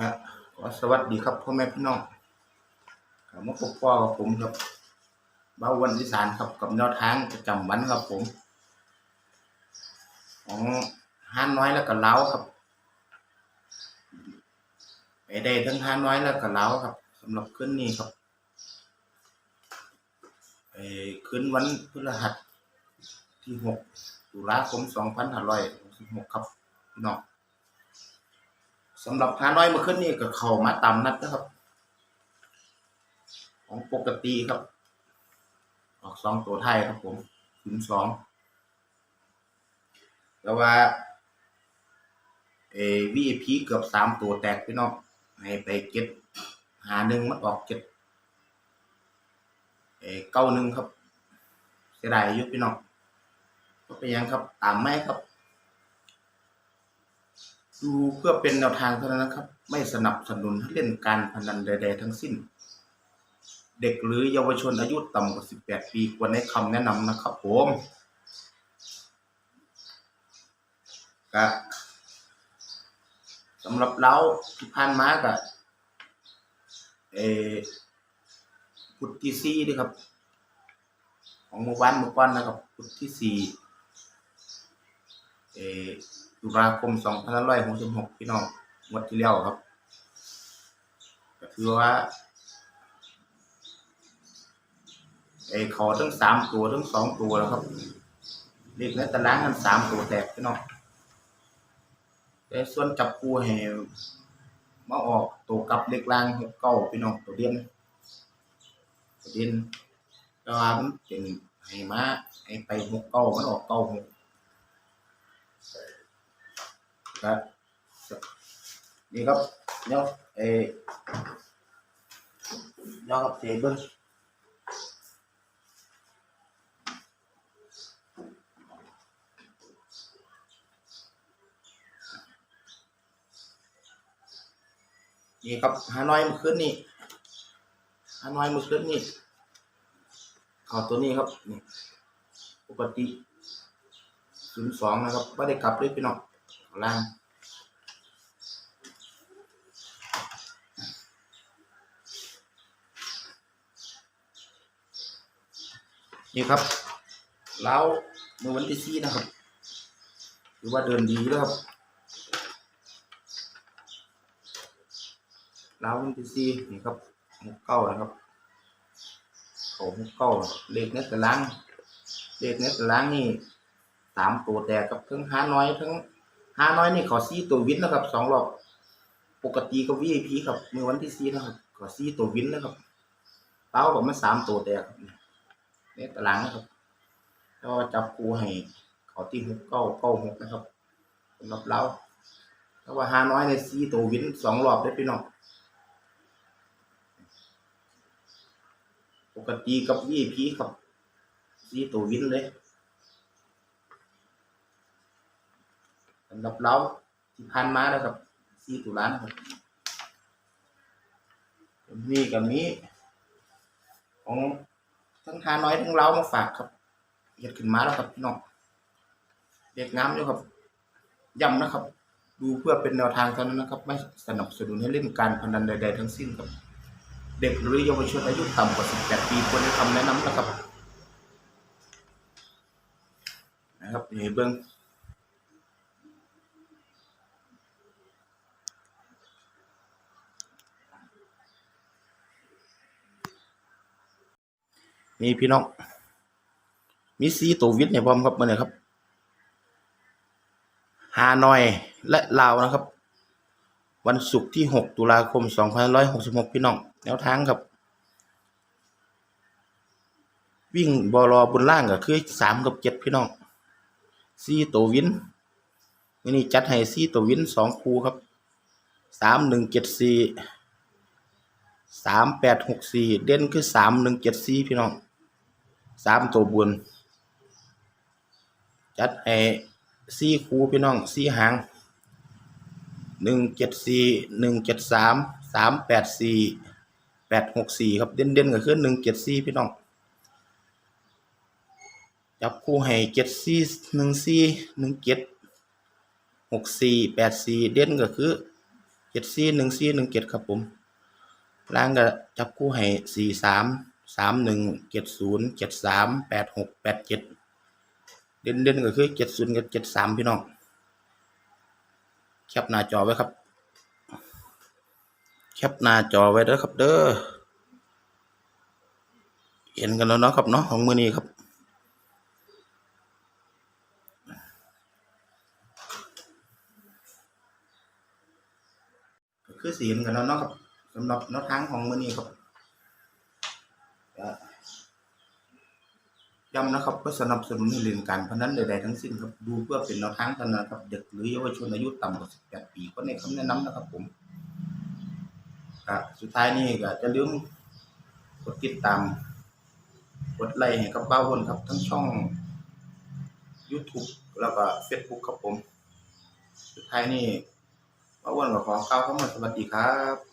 ครับสวัสดีครับพ่อแม่พี่น้องกลับมาพบพ่อกับผมครับเบ้าวันอีสานครับกับแนวทางประจำวันครับผม ของห้าน้อยแล้วก็เล้าครับไปได้ทั้งห้าน้อยแล้วก็เล้าครับสำหรับคืนนี้ครับไปคืนวันพฤหัสที่หกตุลาคมสองพันห้าร้อยหกสิบหกครับพี่น้อง สำหรับพาน้อยเมื่อคืนนี้ก็เข้ามาตามนัดนะครับ ของปกติครับ ออกสองตัวไทยครับผมถึงสองแต่ว่าเอวีพีเกือบสามตัวแตกพี่น้องให้ไปเก็ตหาหนึ่งมันออกเก็ตเอเก้าหนึ่งครับเสียดายอยุพี่น้องก็เป็นยังครับตามไม่ครับ ดูเพื่อเป็นแนวทางเท่านั้นนะครับ ไม่สนับสนุนให้เล่นการพนันใด ๆ ทั้งสิ้น เด็กหรือเยาวชนอายุต่ำกว่า 18 ปีควรให้คำแนะนำนะครับผมก็สำหรับเราที่ผ่านมาก็เอพุทธที่สี่ด้วยครับ ของเมื่อวานเมื่อก่อนนะครับพุทธที่สี่เอ ตุลาคม2566พี่น้องงวดที่แล้วครับ ก็คือว่าไอ้ขาทั้งสามตัวทั้งสองตัวแล้วครับเลขในตารางกันสามตัวแตกพี่น้องแต่ส่วนจับคู่ให้มาออกตัวกับเลขล่างหกเก้าพี่น้องตัวเด่นตัวเด่นแต่ว่ามันเป็นให้มาให้ไปหกเก้ามันออกเก้าหก ครับนี่ครับเนาะเอเนาะครับเสเบิ้งนี่ครับฮานอยเมื่อคืนนี่ฮานอยเมื่อคืนนี่เอาตัวนี้ครับนี่ปกติศูนย์สองนะครับไม่ได้กลับเลยพี่น้อง ล่าง นี่ครับแล้วเมื่อวันที่สี่นะครับหรือว่าเดินดีแล้วครับแล้ววันที่สี่นี่ครับหกเก้านะครับเขาหกเก้าเลขเน็ตตารางเลขเน็ตตารางนี่สามตัวแตกกับทั้งหาน้อยทั้ง ห้าน้อยนี่ขอซีตัววินนะครับสองรอบปกติก็ VIP ครับเมื่อวันที่ซีนะครับขอซีตัววินนะครับเต้ากับมันสามตัวแต่ครับเนี่ยตารางนะครับก็จับคูให้ขอที่หกเก้าเก้าหกนะครับสำหรับเราถ้าว่าห้าน้อยในซีตัววินสองรอบได้พี่น้องปกติกับ VIP ครับซีตัววินเลย สำหรับเราที่ผ่านมาแล้วครับสี่ตุลานะครับมีกับมีของทั้งทาน้อยทั้งเรามาฝากครับเห็ดขึ้นมาแล้วครับพี่น้องเด็กงามอยู่ครับย้ำนะครับ ดูเพื่อเป็นแนวทางเท่านั้นนะครับ ไม่สนับสนุนให้เล่นการพนันใด ๆ ทั้งสิ้นครับ เด็กหรือเยาวชนอายุต่ำกว่า 18 ปีควรได้คำแนะนำนะครับ นะครับนี่เบิ้ง มีพี่น้อง มีซีตัววิทย์เนี่ยพร้อมครับมาเนี่ยครับ ฮานอยและลาวนะครับ วันศุกร์ที่ 6 ตุลาคม 2566 พี่น้อง แนวทางครับ วิ่งบอลอบนล่างก็คือ 3 กับ 7 พี่น้องซีตัววินนี่นี่จัดให้ซีตัววิน 2 คู่ครับ 3 1 7 4 3 8 6 4 เด่นคือ 3 1 7 4 พี่น้อง สามตัวบน จัดไอ้สี่คูพี่น้องสี่หางหนึ่งเจ็ดสี่หนึ่งเจ็ดสามสามแปดสี่แปดหกสี่ครับเด่นเด่นก็คือหนึ่งเจ็ดสี่พี่น้อง จับคู่ให้เจ็ดสี่หนึ่งสี่หนึ่งเจ็ดหกสี่แปดสี่เด่นก็คือเจ็ดสี่หนึ่งสี่หนึ่งเจ็ดครับผมล่างก็จับคู่ให้สี่สาม สามหนึ่งเจ็ดศูนย์เจ็ดสามแปดหกแปดเจ็ดเด่นเด่นก็คือเจ็ดศูนย์กับเจ็ดสามพี่น้องแคปหน้าจอไว้ครับ แคปหน้าจอไว้เด้อครับเด้อเห็นกันแล้วเนาะครับเนาะของมือนี้ครับคือสีเห็นกันแล้วเนาะครับสำหรับนวทางของมือนี้ครับ ย้ำนะครับก็สนับสนุนให้เล่นการพนันใดๆทั้งสิ้นครับดูเพื่อเป็นแนวทางเท่านั้นครับเด็กหรือเยาวชนอายุต่ำกว่า18ปีก็ในคำแนะนำนะครับผมก็สุดท้ายนี้ก็จะลืมกดติดตาม กดไลค์ให้กับบ้าวนครับ ทั้งช่อง YouTube แล้วก็ Facebook ครับผม สุดท้ายนี้บ้าวนก็ขอกล่าวคำว่าสวัสดีครับ